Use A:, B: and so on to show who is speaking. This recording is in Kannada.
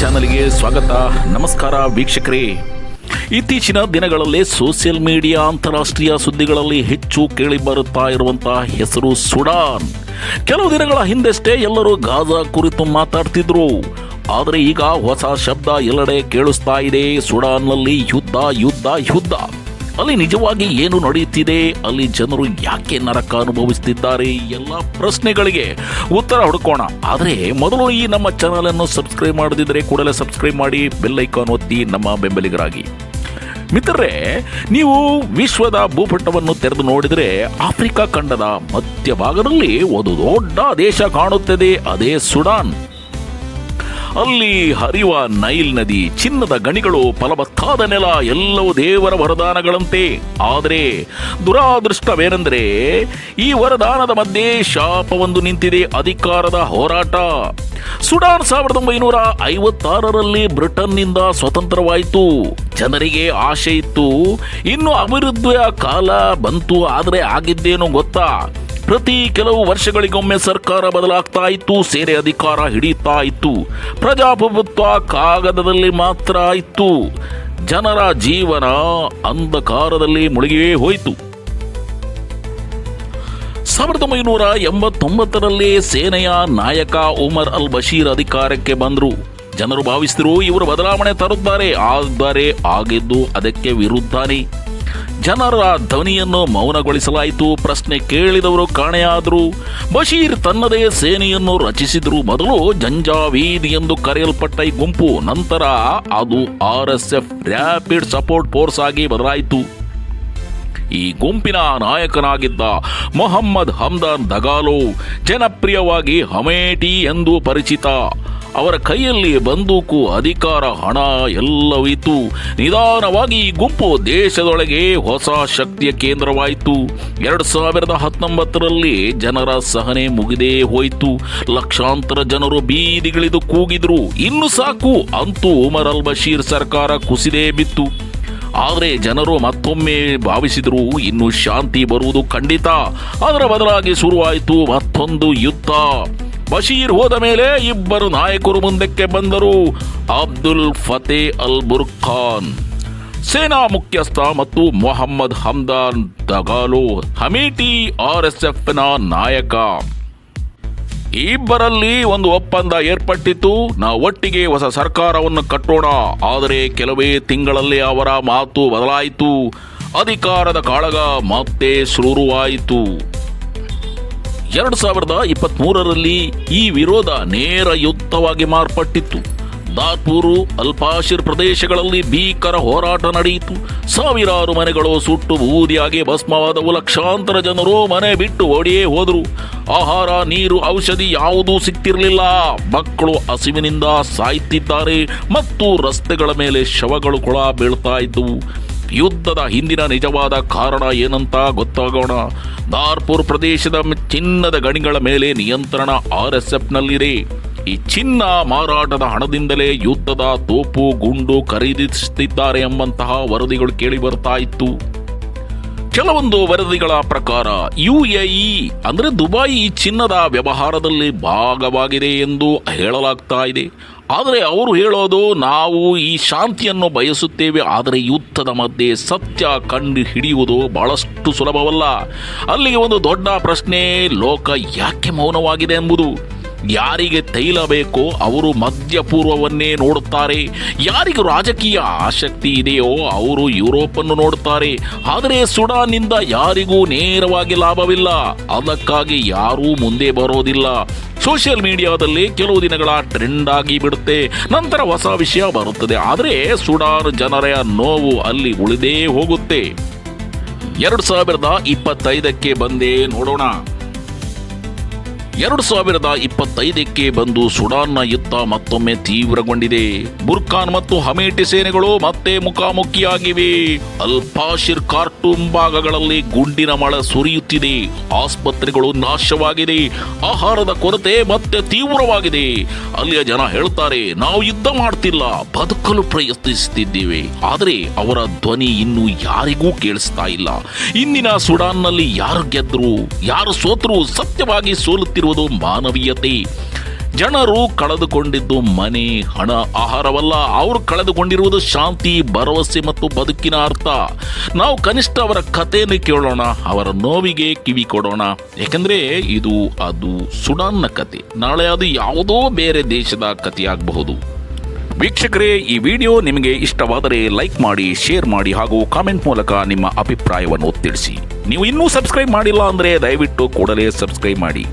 A: ಚಾನಲ್ಗೆ ಸ್ವಾಗತ. ನಮಸ್ಕಾರ ವೀಕ್ಷಕರೇ. ಇತ್ತೀಚಿನ ದಿನಗಳಲ್ಲಿ ಸೋಷಿಯಲ್ ಮೀಡಿಯಾ ಅಂತಾರಾಷ್ಟ್ರೀಯ ಸುದ್ದಿಗಳಲ್ಲಿ ಹೆಚ್ಚು ಕೇಳಿಬರುತ್ತಾ ಇರುವಂತಹ ಹೆಸರು ಸುಡಾನ್. ಕೆಲವು ದಿನಗಳ ಹಿಂದೆಷ್ಟೇ ಎಲ್ಲರೂ ಗಾಜಾ ಕುರಿತು ಮಾತಾಡ್ತಿದ್ರು. ಆದರೆ ಈಗ ಹೊಸ ಶಬ್ದ ಎಲ್ಲೆಡೆ ಕೇಳಿಸ್ತಾ ಇದೆ ಸುಡಾನ್ನಲ್ಲಿ ಯುದ್ಧ ಯುದ್ಧ ಯುದ್ಧ. ಅಲ್ಲಿ ನಿಜವಾಗಿ ಏನು ನಡೆಯುತ್ತಿದೆ? ಅಲ್ಲಿ ಜನರು ಯಾಕೆ ನರಕ ಅನುಭವಿಸುತ್ತಿದ್ದಾರೆ? ಎಲ್ಲ ಪ್ರಶ್ನೆಗಳಿಗೆ ಉತ್ತರ ಹುಡುಕೋಣ. ಆದರೆ ಮೊದಲು ಈ ನಮ್ಮ ಚಾನಲ್ ಅನ್ನು ಸಬ್ಸ್ಕ್ರೈಬ್ ಮಾಡದಿದ್ದರೆ ಕೂಡಲೇ ಸಬ್ಸ್ಕ್ರೈಬ್ ಮಾಡಿ ಬೆಲ್ಲೈಕಾನ್ ಒತ್ತಿ ನಮ್ಮ ಬೆಂಬಲಿಗರಾಗಿ. ಮಿತ್ರರೇ, ನೀವು ವಿಶ್ವದ ಭೂಪಟವನ್ನು ತೆರೆದು ನೋಡಿದರೆ ಆಫ್ರಿಕಾ ಖಂಡದ ಮಧ್ಯಭಾಗದಲ್ಲಿ ಒಂದು ದೊಡ್ಡ ದೇಶ ಕಾಣುತ್ತದೆ, ಅದೇ ಸುಡಾನ್. ಅಲ್ಲಿ ಹರಿಯುವ ನೈಲ್ ನದಿ, ಚಿನ್ನದ ಗಣಿಗಳು, ಫಲವತ್ತಾದ ನೆಲ, ಎಲ್ಲವೂ ದೇವರ ವರದಾನಗಳಂತೆ. ಆದರೆ ದುರಾದೃಷ್ಟವೇನೆಂದರೆ ಈ ವರದಾನದ ಮಧ್ಯೆ ಶಾಪವೊಂದು ನಿಂತಿದೆ, ಅಧಿಕಾರದ ಹೋರಾಟ. ಸುಡಾನ್ ಸಾವಿರದ ಒಂಬೈನೂರ ಐವತ್ತಾರರಲ್ಲಿ ಬ್ರಿಟನ್ನಿಂದ ಸ್ವತಂತ್ರವಾಯಿತು. ಜನರಿಗೆ ಆಶೆ ಇತ್ತು, ಇನ್ನು ಅಭಿವೃದ್ಧಿಯ ಕಾಲ ಬಂತು, ಆದರೆ ಆಗಿದ್ದೇನು ಗೊತ್ತಾ. ಪ್ರತಿ ಕೆಲವು ವರ್ಷಗಳಿಗೊಮ್ಮೆ ಸರ್ಕಾರ ಬದಲಾಗ್ತಾ ಇತ್ತು, ಸೇನೆ ಅಧಿಕಾರ ಹಿಡಿತಾ ಇತ್ತು. ಪ್ರಜಾಪ್ರಭುತ್ವ ಕಾಗದದಲ್ಲಿ ಮಾತ್ರ ಇತ್ತು. ಜನರ ಜೀವನ ಅಂಧಕಾರದಲ್ಲಿ ಮುಳುಗಿಯೇ ಹೋಯಿತು. ಸಾವಿರದ ಒಂಬೈನೂರ ಎಂಬತ್ತೊಂಬತ್ತರಲ್ಲಿ ಸೇನೆಯ ನಾಯಕ ಉಮರ್ ಅಲ್ ಬಶೀರ್ ಅಧಿಕಾರಕ್ಕೆ ಬಂದರು. ಜನರು ಭಾವಿಸಿದರು ಇವರು ಬದಲಾವಣೆ ತರುತ್ತಾರೆ, ಆದರೆ ಆಗಿದ್ದು ಅದಕ್ಕೆ ವಿರುದ್ಧನೇ. ಜನರ ಧ್ವನಿಯನ್ನು ಮೌನಗೊಳಿಸಲಾಯಿತು. ಪ್ರಶ್ನೆ ಕೇಳಿದವರು ಕಾಣೆಯಾದರು. ಬಶೀರ್ ತನ್ನದೇ ಸೇನೆಯನ್ನು ರಚಿಸಿದರು. ಮೊದಲು ಜಂಜಾವೀದ್ ಎಂದು ಕರೆಯಲ್ಪಟ್ಟ ಈ ಗುಂಪು, ನಂತರ ಅದು R S F rapid support force ಆಗಿ ಬದಲಾಯಿತು. ಈ ಗುಂಪಿನ ನಾಯಕನಾಗಿದ್ದ ಮೊಹಮ್ಮದ್ ಹಮ್ದಾನ್ ದಗಾಲೋ ಜನಪ್ರಿಯವಾಗಿ ಹಮೇಟಿ ಎಂದು ಪರಿಚಿತ. ಅವರ ಕೈಯಲ್ಲಿ ಬಂದೂಕು, ಅಧಿಕಾರ, ಹಣ ಎಲ್ಲವಿತ್ತು. ನಿಧಾನವಾಗಿ ಈ ಗುಂಪು ದೇಶದೊಳಗೆ ಹೊಸ ಶಕ್ತಿಯ ಕೇಂದ್ರವಾಯಿತು. ಎರಡು ಸಾವಿರದ ಹತ್ತೊಂಬತ್ತರಲ್ಲಿ ಜನರ ಸಹನೆ ಮುಗಿದೇ ಹೋಯಿತು. ಲಕ್ಷಾಂತರ ಜನರು ಬೀದಿಗಿಳಿದು ಕೂಗಿದ್ರು. ಇನ್ನು ಸಾಕು, ಅಂತೂ ಉಮರ್ ಅಲ್ ಬಶೀರ್ ಸರ್ಕಾರ ಕುಸಿದೇ ಬಿತ್ತು. ಆದರೆ ಜನರು ಮತ್ತೊಮ್ಮೆ ಭಾವಿಸಿದರು, ಇನ್ನು ಶಾಂತಿ ಬರುವುದು ಖಂಡಿತ. ಅದರ ಬದಲಾಗಿ ಶುರುವಾಯಿತು ಮತ್ತೊಂದು ಯುದ್ಧ. ಬಶೀರ್ ಹೋದ ಮೇಲೆ ಇಬ್ಬರು ನಾಯಕರು ಮುಂದಕ್ಕೆ ಬಂದರು. ಅಬ್ದುಲ್ ಫತೆ ಅಲ್ ಬುರ್ಖಾನ್ ಸೇನಾ ಮುಖ್ಯಸ್ಥ ಮತ್ತು Mohamed Hamdan Dagalo Hemedti R S ಎಫ್ನ ನಾಯಕ. ಇಬ್ಬರಲ್ಲಿ ಒಂದು ಒಪ್ಪಂದ ಏರ್ಪಟ್ಟಿತ್ತು. ನಾವು ಒಟ್ಟಿಗೆ ಹೊಸ ಸರ್ಕಾರವನ್ನು ಕಟ್ಟೋಣ. ಆದರೆ ಕೆಲವೇ ತಿಂಗಳಲ್ಲಿ ಅವರ ಮಾತು ಬದಲಾಯಿತು. ಅಧಿಕಾರದ ಕಾಳಗ ಮತ್ತೆ ಶುರುವಾಯಿತು ಎರಡು ಸಾವಿರದ ಇಪ್ಪತ್ಮೂರರಲ್ಲಿ ಈ ವಿರೋಧ ನೇರ ಯುದ್ಧವಾಗಿ ಮಾರ್ಪಟ್ಟಿತ್ತು. ದಾತ್ಪೂರು ಅಲ್ಪಾಶಿರ್ ಪ್ರದೇಶಗಳಲ್ಲಿ ಭೀಕರ ಹೋರಾಟ ನಡೆಯಿತು. ಸಾವಿರಾರು ಮನೆಗಳು ಸುಟ್ಟು ಬೂದಿಯಾಗಿ ಭಸ್ಮವಾದವು. ಲಕ್ಷಾಂತರ ಜನರು ಮನೆ ಬಿಟ್ಟು ಓಡಿಯೇ ಹೋದರು. ಆಹಾರ, ನೀರು, ಔಷಧಿ ಯಾವುದೂ ಸಿಕ್ತಿರಲಿಲ್ಲ. ಮಕ್ಕಳು ಹಸಿವಿನಿಂದ ಸಾಯ್ತಿದ್ದಾರೆ. ಮತ್ತು ರಸ್ತೆಗಳ ಮೇಲೆ ಶವಗಳು ಕೊಳ ಬೀಳ್ತಾ ಇದ್ದವು. ಯುದ್ಧದ ಹಿಂದಿನ ನಿಜವಾದ ಕಾರಣ ಏನಂತ ಗೊತ್ತಾಗೋಣ. ದಾರ್ಪುರ್ ಪ್ರದೇಶದ ಚಿನ್ನದ ಗಣಿಗಳ ಮೇಲೆ ನಿಯಂತ್ರಣ ಆರ್ ಎಸ್ ಎಫ್ನಲ್ಲಿದೆ ಈ ಚಿನ್ನ ಮಾರಾಟದ ಹಣದಿಂದಲೇ ಯುದ್ಧದ ತೋಪು, ಗುಂಡು ಖರೀದಿಸುತ್ತಿದ್ದಾರೆ ಎಂಬಂತಹ ವರದಿಗಳು ಕೇಳಿ ಬರ್ತಾ ಇತ್ತು. ಕೆಲವೊಂದು ವರದಿಗಳ ಪ್ರಕಾರ ಯುಎಇ, ಅಂದ್ರೆ ದುಬಾಯಿ ಚಿನ್ನದ ವ್ಯವಹಾರದಲ್ಲಿ ಭಾಗವಾಗಿದೆ ಎಂದು ಹೇಳಲಾಗ್ತಾ ಇದೆ. ಆದರೆ ಅವರು ಹೇಳೋದು ನಾವು ಈ ಶಾಂತಿಯನ್ನು ಬಯಸುತ್ತೇವೆ, ಆದರೆ ಯುದ್ಧದ ಮಧ್ಯೆ ಸತ್ಯ ಕಂಡು ಹಿಡಿಯುವುದು ಬಹಳಷ್ಟು ಸುಲಭವಲ್ಲ. ಅಲ್ಲಿಗೆ ಒಂದು ದೊಡ್ಡ ಪ್ರಶ್ನೆ, ಲೋಕ ಯಾಕೆ ಮೌನವಾಗಿದೆ ಎಂಬುದು. ಯಾರಿಗೆ ತೈಲ ಬೇಕೋ ಅವರು ಮಧ್ಯಪೂರ್ವವನ್ನೇ ನೋಡುತ್ತಾರೆ. ಯಾರಿಗೂ ರಾಜಕೀಯ ಆಸಕ್ತಿ ಇದೆಯೋ ಅವರು ಯುರೋಪನ್ನು ನೋಡುತ್ತಾರೆ. ಆದರೆ ಸುಡಾನ್ನಿಂದ ಯಾರಿಗೂ ನೇರವಾಗಿ ಲಾಭವಿಲ್ಲ. ಅದಕ್ಕಾಗಿ ಯಾರೂ ಮುಂದೆ ಬರೋದಿಲ್ಲ. ಸೋಷಿಯಲ್ ಮೀಡಿಯಾದಲ್ಲಿ ಕೆಲವು ದಿನಗಳ ಟ್ರೆಂಡ್ ಆಗಿ ಬಿಡುತ್ತೆ. ನಂತರ ಹೊಸ ವಿಷಯ ಬರುತ್ತದೆ. ಆದರೆ ಸುಡಾನ್ ಜನರ ನೋವು ಅಲ್ಲಿ ಉಳಿದೇ ಹೋಗುತ್ತೆ. ಎರಡು ಸಾವಿರದ ಇಪ್ಪತ್ತೈದಕ್ಕೆ ಬಂದೇ ನೋಡೋಣ. ಎರಡು ಸಾವಿರದ ಇಪ್ಪತ್ತೈದಕ್ಕೆ ಬಂದು ಸುಡಾನ್ನ ಯುದ್ಧ ಮತ್ತೊಮ್ಮೆ ತೀವ್ರಗೊಂಡಿದೆ. ಬುರ್ಖಾನ್ ಮತ್ತು ಹಮೇಟಿ ಸೇನೆಗಳು ಮತ್ತೆ ಮುಖಾಮುಖಿಯಾಗಿವೆ. ಅಲ್ಪಾಶಿರ್ ಕಾರ್ಟೂಮ್ ಭಾಗಗಳಲ್ಲಿ ಗುಂಡಿನ ಮಳೆ ಸುರಿಯುತ್ತಿದೆ. ಆಸ್ಪತ್ರೆಗಳು ನಾಶವಾಗಿದೆ. ಆಹಾರದ ಕೊರತೆ ಮತ್ತೆ ತೀವ್ರವಾಗಿದೆ. ಅಲ್ಲಿಯ ಜನ ಹೇಳ್ತಾರೆ, ನಾವು ಯುದ್ಧ ಮಾಡ್ತಿಲ್ಲ, ಬದುಕಲು ಪ್ರಯತ್ನಿಸುತ್ತಿದ್ದೇವೆ ಆದರೆ ಅವರ ಧ್ವನಿ ಇನ್ನು ಯಾರಿಗೂ ಕೇಳಿಸ್ತಾ ಇಲ್ಲ. ಇಂದಿನ ಸುಡಾನ್ನಲ್ಲಿ ಯಾರು ಗೆದ್ರು, ಯಾರು ಸೋತರು ಸತ್ಯವಾಗಿ ಸೋಲುತ್ತಿರುವುದು ಮಾನವೀಯತೆ. ಜನರು ಕಳೆದುಕೊಂಡಿದ್ದು ಮನೆ, ಹಣ, ಆಹಾರವಲ್ಲ. ಅವರು ಕಳೆದುಕೊಂಡಿರುವುದು ಶಾಂತಿ, ಭರವಸೆ ಮತ್ತು ಬದುಕಿನ ಅರ್ಥ. ನಾವು ಕನಿಷ್ಠ ಅವರ ಕಥೆಯನ್ನು ಕೇಳೋಣ, ಅವರ ನೋವಿಗೆ ಕಿವಿ ಕೊಡೋಣ. ಯಾಕಂದರೆ ಇದು ಅದು ಸುಡಾನ್ನ ಕತೆ ನಾಳೆ ಅದು ಯಾವುದೋ ಬೇರೆ ದೇಶದ ಕಥೆಯಾಗಬಹುದು. ವೀಕ್ಷಕರೇ, ಈ ವಿಡಿಯೋ ನಿಮಗೆ ಇಷ್ಟವಾದರೆ ಲೈಕ್ ಮಾಡಿ, ಶೇರ್ ಮಾಡಿ ಹಾಗೂ ಕಾಮೆಂಟ್ ಮೂಲಕ ನಿಮ್ಮ ಅಭಿಪ್ರಾಯವನ್ನು ತಿಳಿಸಿ. ನೀವು ಇನ್ನೂ ಸಬ್ಸ್ಕ್ರೈಬ್ ಮಾಡಿಲ್ಲ ಅಂದರೆ ದಯವಿಟ್ಟು ಕೂಡಲೇ ಸಬ್ಸ್ಕ್ರೈಬ್ ಮಾಡಿ.